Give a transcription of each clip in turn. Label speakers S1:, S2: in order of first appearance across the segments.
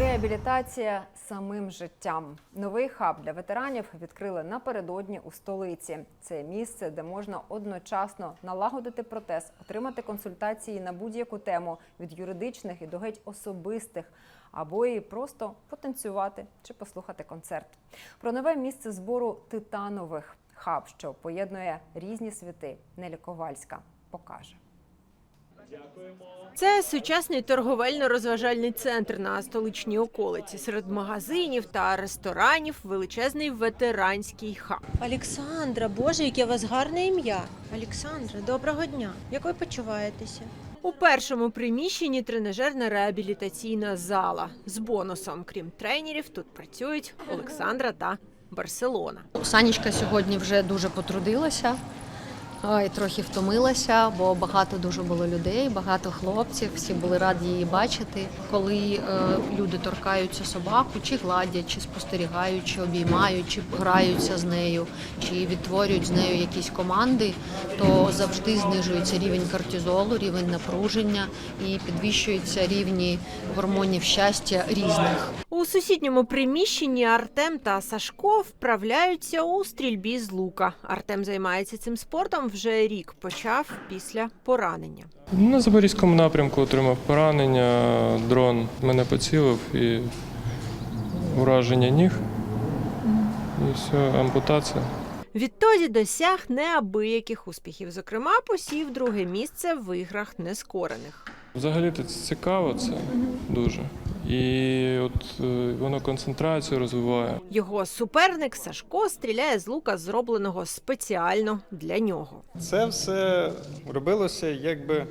S1: Реабілітація самим життям. Новий хаб для ветеранів відкрили напередодні у столиці. Це місце, де можна одночасно налагодити протез, отримати консультації на будь-яку тему від юридичних і до геть особистих, або і просто потанцювати чи послухати концерт. Про нове місце збору титанових хаб, що поєднує різні світи. Нелі Ковальська покаже.
S2: Це сучасний торговельно-розважальний центр на столичній околиці. Серед магазинів та ресторанів величезний ветеранський хаб.
S3: Олександра, Боже, яке у вас гарне ім'я. Олександра, доброго дня. Як ви почуваєтеся?
S2: У першому приміщенні тренажерна реабілітаційна зала з бонусом. Крім тренерів, тут працюють Олександра та Барселона.
S4: Санічка сьогодні вже дуже потрудилася. І трохи втомилася, бо багато дуже було людей, багато хлопців. Всі були раді її бачити. Коли е, люди торкаються собаку, чи гладять, чи спостерігають, чи обіймають, чи граються з нею, чи відтворюють з нею якісь команди, то завжди знижується рівень кортизолу, рівень напруження і підвищуються рівні гормонів щастя різних.
S2: У сусідньому приміщенні Артем та Сашко вправляються у стрільбі з лука. Артем займається цим спортом вже рік. Почав після поранення.
S5: На Запорізькому напрямку отримав поранення, дрон мене поцілив і ураження ніг. І все, ампутація.
S2: Відтоді досяг неабияких успіхів. Зокрема, посів друге місце в іграх нескорених.
S5: Взагалі це цікаво це дуже. І от е, воно концентрацію розвиває.
S2: Його суперник Сашко стріляє з лука, зробленого спеціально для нього.
S6: Це все робилося якби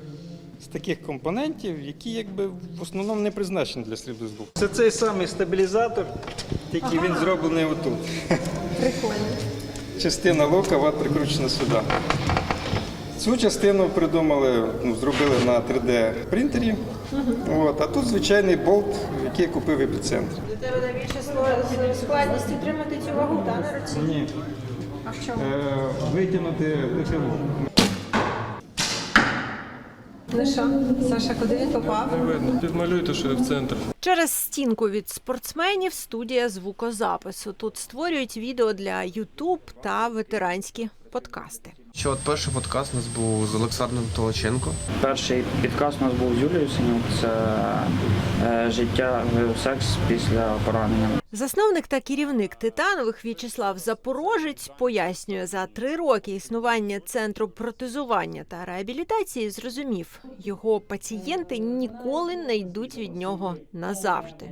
S6: з таких компонентів, які якби в основному не призначені для стрільби з луку. Це цей самий стабілізатор, тільки він зроблений отут. Прикольно. Частина лука от прикручена сюди. Цю частину придумали, ну, зробили на 3D принтері. От, а тут звичайний болт, який я купив в епіцентрі.
S3: Для тебе найбільше складність отримати цю вагу, та на руці?
S6: Ні.
S3: А в чому?
S6: Е, витягнути ДТВ.
S3: Ну що, Саша, куди він попав?
S5: Не видно, підмалюйте, що я в центр.
S2: Через стінку від спортсменів студія звукозапису. Тут створюють відео для Ютуб та ветеранські подкасти.
S7: Що от перший подкаст у нас був з Олександром Толоченко.
S8: Перший підказ у нас був з Юлією Синюк. Це життя секс після поранення.
S2: Засновник та керівник титанових В'ячеслав Запорожець пояснює, за три роки існування центру протезування та реабілітації зрозумів, його пацієнти ніколи не йдуть від нього назавжди.